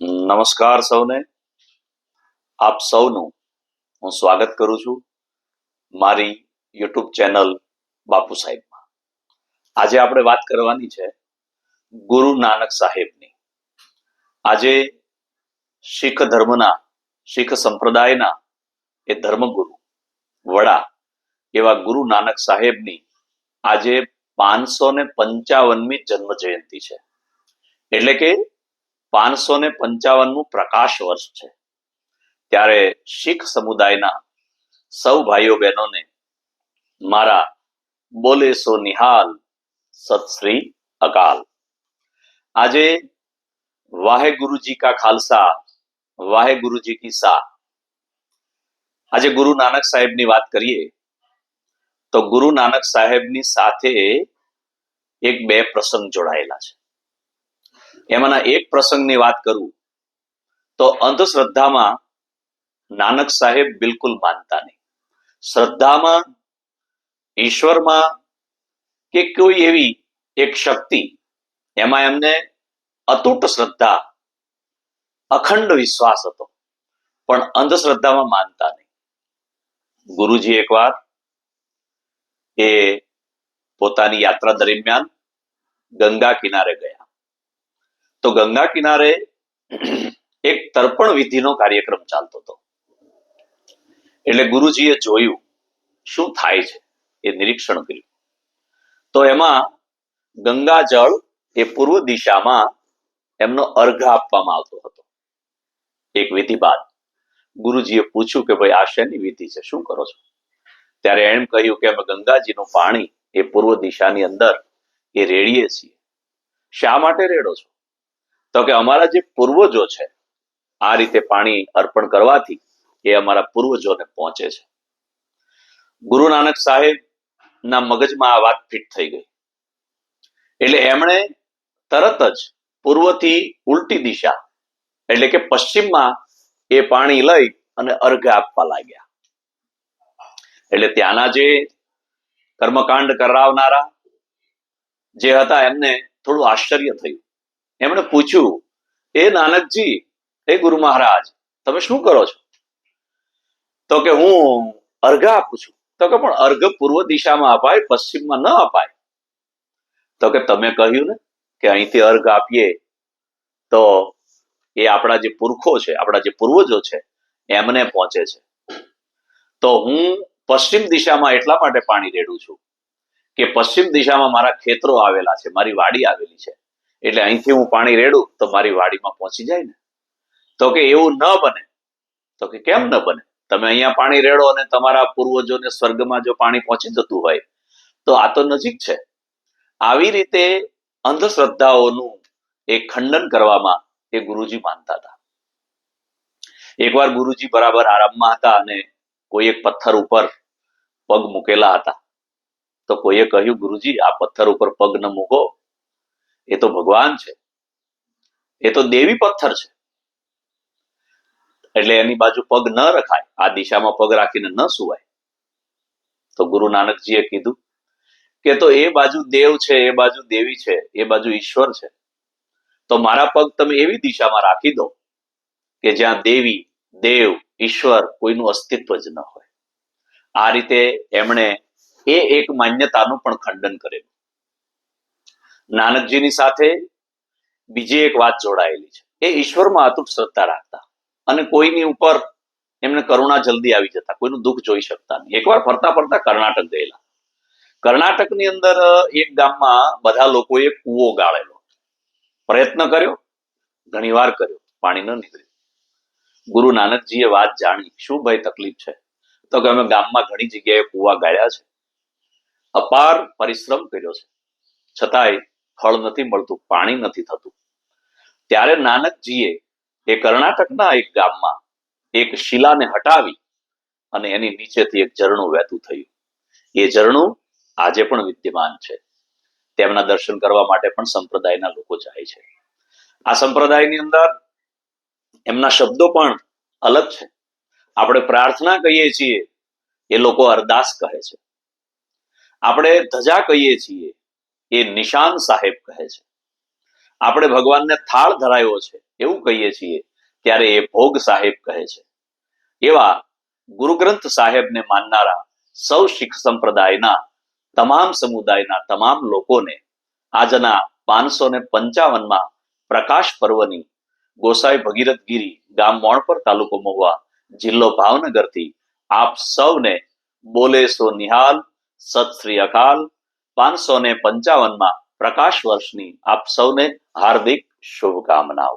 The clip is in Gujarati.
નમસ્કાર સૌને. આપ સૌનું હું સ્વાગત કરું છું મારી યુટ્યુબ ચેનલ બાપુ સાહેબમાં. આજે આપણે વાત કરવાની છે ગુરુ નાનક સાહેબની. આજે શીખ ધર્મના, શીખ સંપ્રદાયના એ ધર્મગુરુ, વડા એવા ગુરુ નાનક સાહેબની આજે પાંચસો ને પંચાવનમી જન્મ જયંતિ છે. એટલે કે પાંચસો ને પંચાવનમું પ્રકાશ વર્ષ છે. ત્યારે શીખ સમુદાયના સૌ ભાઈઓ બહેનોને મારા બોલે સો નિહાલ સતશ્રી અકાલ. આજે વાહેગુરુજી કા ખાલસા, વાહેગુરુજી કી સા આજે ગુરુ નાનક સાહેબની વાત કરીએ, તો ગુરુ નાનક સાહેબની સાથે એક બે પ્રસંગ જોડાયેલા છે. એમાંના એક પ્રસંગની વાત કરું, તો અંધશ્રદ્ધામાં નાનક સાહેબ બિલકુલ માનતા નહીં. શ્રદ્ધામાં, ઈશ્વરમાં કે કોઈ એવી એક શક્તિ, એમાં એમને અતૂટ શ્રદ્ધા, અખંડ વિશ્વાસ હતો, પણ અંધશ્રદ્ધામાં માનતા નહીં. ગુરુજી એકવાર એ પોતાની યાત્રા દરમિયાન ગંગા કિનારે ગયા. તો ગંગા કિનારે એક તર્પણ વિધિનો કાર્યક્રમ ચાલતો હતો. એટલે ગુરુજીએ જોયું શું થાય છે એ નિરીક્ષણ કર્યું. તો એમાં ગંગા જળ એ પૂર્વ દિશામાં એમનો અર્ઘ આપવામાં આવતો હતો. એક વિધિ બાદ ગુરુજીએ પૂછ્યું કે ભાઈ આ શેની વિધિ છે? શું કરો છો? ત્યારે એમ કહ્યું કે અમે ગંગાજીનું પાણી એ પૂર્વ દિશાની અંદર એ રેડીએ છીએ. શા માટે રેડો છો? તો કે અમારા જે પૂર્વજો છે, આ રીતે પાણી અર્પણ કરવાથી એ અમારા પૂર્વજોને પહોંચે છે. ગુરુ નાનક સાહેબ ના મગજમાં આ વાત ફિટ થઈ ગઈ. એટલે એમણે તરત જ પૂર્વથી ઉલટી દિશા, એટલે કે પશ્ચિમમાં એ પાણી લઈ અને અર્ઘ આપવા લાગ્યા. એટલે ત્યાંના જે કર્મકાંડ કરાવનારા જે હતા, એમને થોડું આશ્ચર્ય થયું. એમણે પૂછ્યું, એ નાનકજી, એ ગુરુ મહારાજ, તમે શું કરો છો? તો કે, હું અર્ઘ આપું છું. તો કે, પણ અર્ઘ પૂર્વ દિશામાં અપાય, પશ્ચિમમાં ન અપાય. તો કે, તમે કહ્યું ને કે અહીંથી અર્ઘ આપીએ, તો એ આપણા જે પુરખો છે, આપણા જે પૂર્વજો છે, એમને પહોંચે છે. તો હું પશ્ચિમ દિશામાં એટલા માટે પાણી રેડું છું કે, પશ્ચિમ દિશામાં મારા ખેતરો આવેલા છે, મારી વાડી આવેલી છે. એટલે અહીંથી હું પાણી રેડું તો મારી વાડીમાં પહોંચી જાય ને. તો કે એવું ન બને. તો કે કેમ ન બને? તમે અહીંયા પાણી રેડો અને તમારા પૂર્વજોને સ્વર્ગમાં જો પાણી પહોંચી જતું હોય, તો આ તો નજીક છે. આવી રીતે અંધશ્રદ્ધાઓનું એ ખંડન કરવામાં એ ગુરુજી માનતા હતા. એકવાર ગુરુજી બરાબર આરામમાં હતા અને કોઈ એક પથ્થર ઉપર પગ મૂકેલા હતા. તો કોઈએ કહ્યું, ગુરુજી, આ પથ્થર ઉપર પગ ન મૂકો. એ તો ભગવાન છે. એ તો દેવી પથ્થર છે. એટલે એની બાજુ પગ ન રખાય, આ દિશામાં પગ રાખીને ન સુવાય. તો ગુરુ નાનકજીએ કીધું કે તો એ બાજુ દેવ છે, એ બાજુ દેવી છે, એ બાજુ ઈશ્વર છે. તો મારા પગ તમે એવી દિશામાં રાખી દો કે જ્યાં દેવી, દેવ, ઈશ્વર કોઈનું અસ્તિત્વ જ ન હોય. આ રીતે એમણે એ એક માન્યતાનું પણ ખંડન કરેલું નાનકજીની સાથે બીજી એક વાત જોડાયેલી છે. એ ઈશ્વરમાં અતૂટ શ્રદ્ધા રાખતા અને કોઈની ઉપર એમને કરુણા જલ્દી આવી જતા, કોઈનું દુઃખ જોઈ શકતા નહીં. એકવાર ફરતા ફરતા કર્ણાટક ગયેલા. કર્ણાટકની અંદર એક ગામમાં બધા લોકોએ કૂવો ગાળેલો. પ્રયત્ન કર્યો ઘણી વાર કર્યો, પાણી ન નીકળ્યું. ગુરુ નાનકજીએ વાત જાણી, શું ભાઈ તકલીફ છે? તો કે, અમે ગામમાં ઘણી જગ્યાએ કૂવા ગાળ્યા છે. અપાર પરિશ્રમ કર્યો છે. છતાંય ફળ નથી મળતું, પાણી નથી થતું. ત્યારે નાનકજીએ એ કર્ણાટકના એક ગામમાં એક શિલાને હટાવી અને એની નીચેથી એક ઝરણું વહેતું થયું. એ ઝરણું આજે પણ વિદ્યમાન છે. તેમના દર્શન કરવા માટે પણ સંપ્રદાયના લોકો જાય છે. આ સંપ્રદાયની અંદર એમના શબ્દો પણ અલગ છે. આપણે પ્રાર્થના કહીએ છીએ, એ લોકો અરદાસ કહે છે. આપણે ધજા કહીએ છીએ એ નિશાન સાહેબ કહે છે. આપણે ભગવાનને થાળ ધરાયો છે, એવું કહીએ છીએ, ત્યારે એ ભોગ સાહેબ કહે છે. એવા ગુરુગ્રંથ સાહેબને માનનારા સૌ શીખ સંપ્રદાયના તમામ સમુદાયના તમામ લોકોને આજના પાંચસો ને પંચાવનમાં પ્રકાશ પર્વની ગોસાઈ ભગીરથ ગીરી ગામ મોણપર તાલુકો મહુવા જિલ્લો ભાવનગરથી આપ સૌને બોલે સો નિહાલ, સત શ્રી અકાલ પાંચસો ને પંચાવનમાં પ્રકાશ વર્ષની આપ સૌને હાર્દિક શુભકામનાઓ.